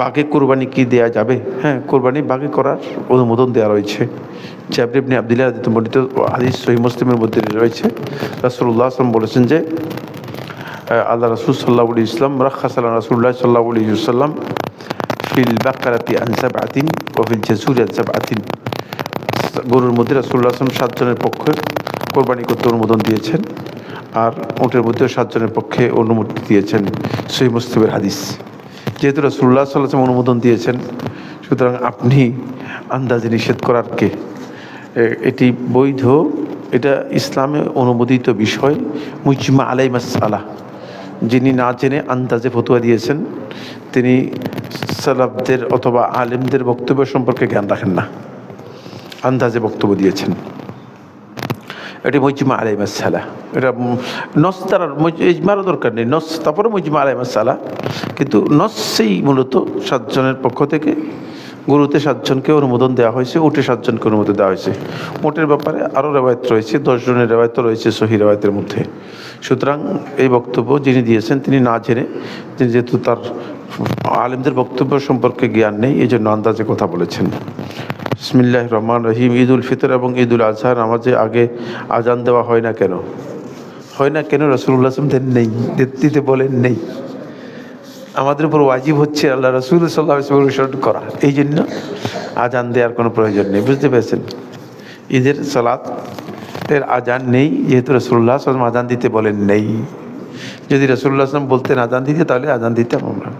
বাঘে কোরবানি কি দেয়া যাবে? হ্যাঁ কোরবানি বাঘে করার অনুমোদন দেওয়া রয়েছে। জাবর আব্দুল্লাহ আদিত বর্ণিত হাদিস সহি মুসলিমের মধ্যে রয়েছে। রাসূলুল্লাহ আসলাম বলেছেন যে আল্লাহ রাসূল সাল্লাল্লাহু ইসলাম রাখাসাল্লাহ রাসূলুল্লাহ সাল্লাল্লাহু আলাইহি সাল্লাম ফিল বাকারাতি আন সাবআতিন ওয়া ফিল জাসুরি আন সাবআতিন। গরুর মধ্যে রাসূলুল্লাহ আসলাম সাতজনের পক্ষে কোরবানি করতে অনুমোদন দিয়েছেন আর ওটের মধ্যেও সাতজনের পক্ষে অনুমতি দিয়েছেন সহি মুসলিমের হাদিস। যেহেতু আলাইহি ওয়াসাল্লাম অনুমোদন দিয়েছেন, সুতরাং আপনি আন্দাজে নিষেধ করার কে? এটি বৈধ, এটা ইসলামে অনুমোদিত বিষয়, মুজমা আলাই মাসালা যিনি না জেনে আন্দাজে ফতুয়া দিয়েছেন, তিনি সালাবদের অথবা আলেমদের বক্তব্য সম্পর্কে জ্ঞান রাখেন না। আন্দাজে বক্তব্য দিয়েছেন। এটি মজিমা আলাই মাসালা এটা নস তার ইজমারও দরকার নেই, নস, তারপরে মজিমা আলাই মাসালা কিন্তু নসেই মূলত সাতজনের পক্ষ থেকে, গুরুতে সাতজনকে অনুমোদন দেওয়া হয়েছে, উঠে সাতজনকে অনুমোদন দেওয়া হয়েছে। মোটের ব্যাপারে আরও রেওয়ায়ত রয়েছে দশজনের রেওয়ায়ত রয়েছে সহি রেওয়ায়তের মধ্যে। সুতরাং এই বক্তব্য যিনি দিয়েছেন, তিনি না জেনে, তিনি যেহেতু তার আলেমদের বক্তব্য সম্পর্কে জ্ঞান নেই এই জন্য আন্দাজে কথা বলেছেন। বিসমিল্লাহ রহমান রহিম ঈদ উল ফিতর এবং ঈদ উল আজহা নামাজে আগে আজান দেওয়া হয় না কেন? হয় না কেন? রসুল্লাহ দেন নেই দিতে বলেন নেই। আমাদের উপর ওয়াজিব হচ্ছে আল্লাহ রসুল সাল্লাহ অনুসরণ করা। এই জন্য আজান দেওয়ার কোনো প্রয়োজন নেই, বুঝতে পেরেছেন? ঈদের সালাত এর আজান নেই, যেহেতু রসুল্লাহ আসলাম আজান দিতে বলেন নেই। যদি রসুল্লাহ আসলাম বলতেন আজান দিতে, তাহলে আজান দিতাম আমরা।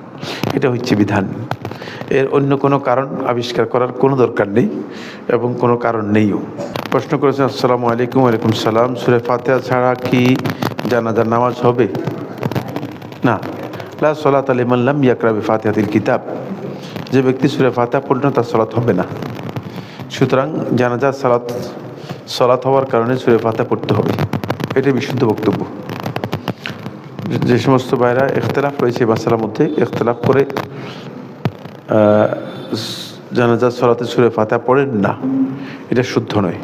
এটা হচ্ছে বিধান। এর অন্য কোনো কারণ আবিষ্কার করার কোনো দরকার নেই এবং কোনো কারণ নেইও। প্রশ্ন করেছেন, আসসালামু আলাইকুম, ওয়ালাইকুম সালাম। সুরে ফাতেহা ছাড়া কি জানাজার নামাজ হবে? না। লা সলাত আলিমাল্লাম ইয়াকরাবি ফাতেহাতিল কিতাব। যে ব্যক্তি সুরে ফাতেহা পড়ল, তার সলাত হবে না। সুতরাং জানাজার সালাত, সলাত হওয়ার কারণে সুরে ফাতেহা পড়তে হবে। এটাই বিশুদ্ধ বক্তব্য। যে সমস্ত ভাইরা ইখতলাফ রয়েছে মাসালার মধ্যে, ইখতলাফ করে আহ, জানাজার সলাতে সুরে ফাতেহা পড়েন না। এটা শুদ্ধ নয়।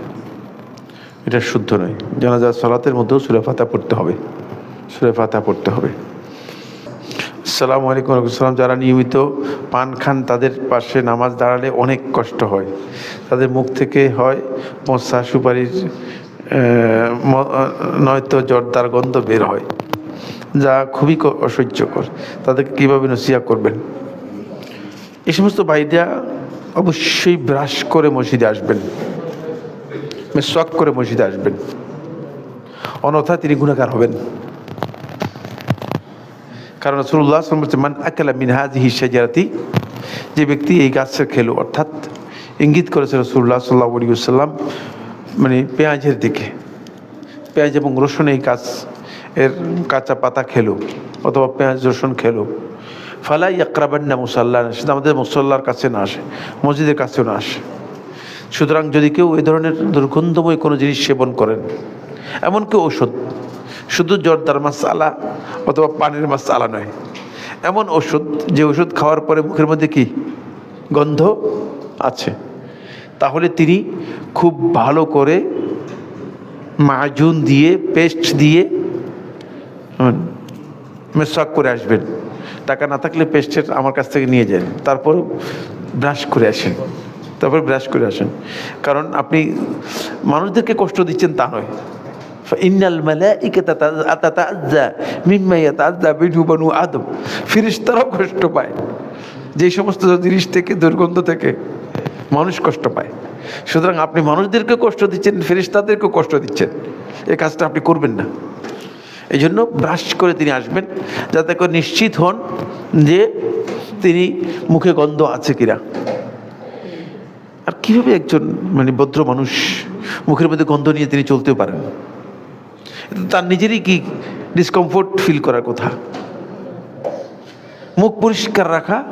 এটা শুদ্ধ নয়। জানাজার সলাতের মধ্যেও সুরে ফাতেহা পড়তে হবে। সুরে ফাতেহা পড়তে হবে। আসসালামু আলাইকুম সালাম যারা নিয়মিত পান খান তাদের পাশে নামাজ দাঁড়ালে অনেক কষ্ট হয়। তাদের মুখ থেকে হয় মশা সুপারির নয়তো জর্দার গন্ধ বের হয়। যা খুবই অসহ্যকর। তাদেরকে কীভাবে নসিয়া করবেন? এই সমস্ত ভাইরা অবশ্যই ব্রাশ করে মসজিদে আসবেন। মেসওয়াক করে মসজিদে আসবেন। অনথা তিনি গুণাকার হবেন। কারণ রসুল্লাহ মান আকালা মিন হাজিহি শাজারাতি যে ব্যক্তি এই গাছের খেলো, অর্থাৎ ইঙ্গিত করেছে রসুল্লাহ সাল্লাহ সাল্লাম মানে পেঁয়াজের দিকে। পেঁয়াজ এবং রসুন এই গাছ, এর কাঁচা পাতা খেলো, অথবা পেঁয়াজ রসুন খেলো। ফালাই আকরাবান্না মুসাল্লাহ সেটা আমাদের মুসল্লার কাছে না আসে, মসজিদের কাছেও না আসে। সুতরাং যদি কেউ এই ধরনের দুর্গন্ধময় কোনো জিনিস সেবন করেন এমনকি ওষুধ শুধু জর্দার মাছ আলা অথবা পানির মাছ আলা নয়, এমন ওষুধ যে ওষুধ খাওয়ার পরে মুখের মধ্যে কি গন্ধ আছে, তাহলে তিনি খুব ভালো করে মাজুন দিয়ে, পেস্ট দিয়ে মেসাক করে আসবেন। টাকা না থাকলে পেস্টের আমার কাছ থেকে নিয়ে যান। তারপর ব্রাশ করে আসেন। তারপর ব্রাশ করে আসেন। কারণ আপনি মানুষদেরকে কষ্ট দিচ্ছেন তা নয়। ইন্নাল মালাইকাতা তাতাআজ্জা মিম্মা ইয়াতাআজ্জা বিনহু বানু আদম। ফেরেশতারাও কষ্ট পায়। যে সমস্ত জিনিস থেকে, দুর্গন্ধ থেকে মানুষ কষ্ট পায়। সুতরাং আপনি মানুষদেরকে কষ্ট দিচ্ছেন, ফেরেশতাদেরকেও কষ্ট দিচ্ছেন। এই কাজটা আপনি করবেন না। এই জন্য ব্রাশ করে তিনি আসবেন, যাতে করে নিশ্চিত হন যে তিনি মুখে গন্ধ আছে কিনা। আর কীভাবে একজন মানে ভদ্র মানুষ মুখের মধ্যে গন্ধ নিয়ে তিনি চলতেও পারেন? তার নিজেরই কি ডিসকমফোর্ট ফিল করার কথা? মুখ পরিষ্কার রাখা,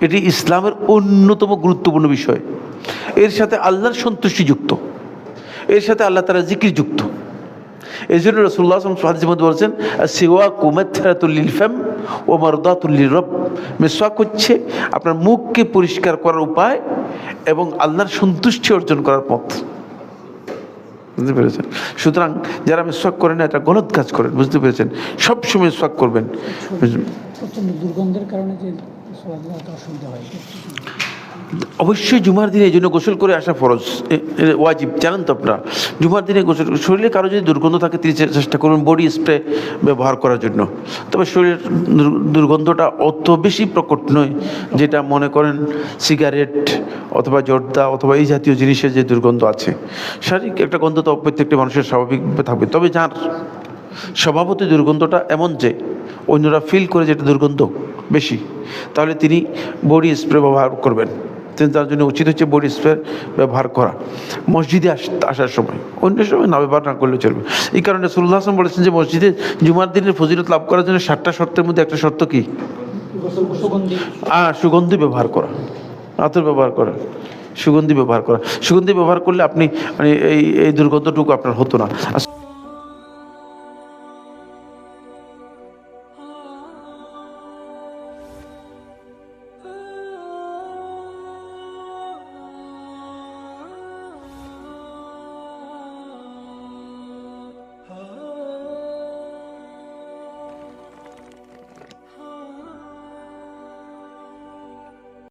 এটি ইসলামের অন্যতম গুরুত্বপূর্ণ বিষয়। এর সাথে আল্লাহর সন্তুষ্টি যুক্ত। এর সাথে আল্লাহ তারা জিকির যুক্ত। এই জন্য রসুল্লাহ হাদিসের মধ্যে বলছেন সিওয়া কুমেথারাতুল্লিল মেসওয়াক হচ্ছে আপনার মুখকে পরিষ্কার করার উপায় এবং আল্লাহর সন্তুষ্টি অর্জন করার পথ। বুঝতে পেরেছেন? সুতরাং যারা মেসওয়াক করেন না, এটা গলত কাজ করেন বুঝতে পেরেছেন? সবসময় মেসওয়াক করবেন। দুর্গন্ধের কারণে অবশ্যই জুমার দিনে এই জন্য গোসল করে আসা ফরজ। ওয়াজিব, জানেন তো আপনারা? জুমার দিনে গোসল শরীরে কারও যদি দুর্গন্ধ থাকে, তিনি চেষ্টা করুন বডি স্প্রে ব্যবহার করার জন্য। তবে শরীরের দুর্গন্ধটা অত বেশি প্রকট নয়, যেটা মনে করেন সিগারেট অথবা জর্দা অথবা এই জাতীয় জিনিসের যে দুর্গন্ধ আছে। শারীরিক একটা গন্ধ তো প্রত্যেকটি মানুষের স্বাভাবিক থাকবে। তবে যার স্বভাবত দুর্গন্ধটা এমন যে, অন্যরা ফিল করে যেটা দুর্গন্ধ বেশি, তাহলে তিনি বডি স্প্রে ব্যবহার করবেন। তার জন্য উচিত হচ্ছে বডি স্প্রে ব্যবহার করা। মসজিদে আস আসার সময় অন্য সময় না ব্যবহার না করলে চলবে। এই কারণে সুল্লাহ আসলাম বলেছেন যে মসজিদে জুমার দিনের ফজিলত লাভ করার জন্য ষাটটা শর্তের মধ্যে একটা শর্ত কি? আর সুগন্ধি ব্যবহার করা। আতর ব্যবহার করা। সুগন্ধি ব্যবহার করা। সুগন্ধি ব্যবহার করলে আপনি মানে এই এই দুর্গন্ধটুকু আপনার হতো না।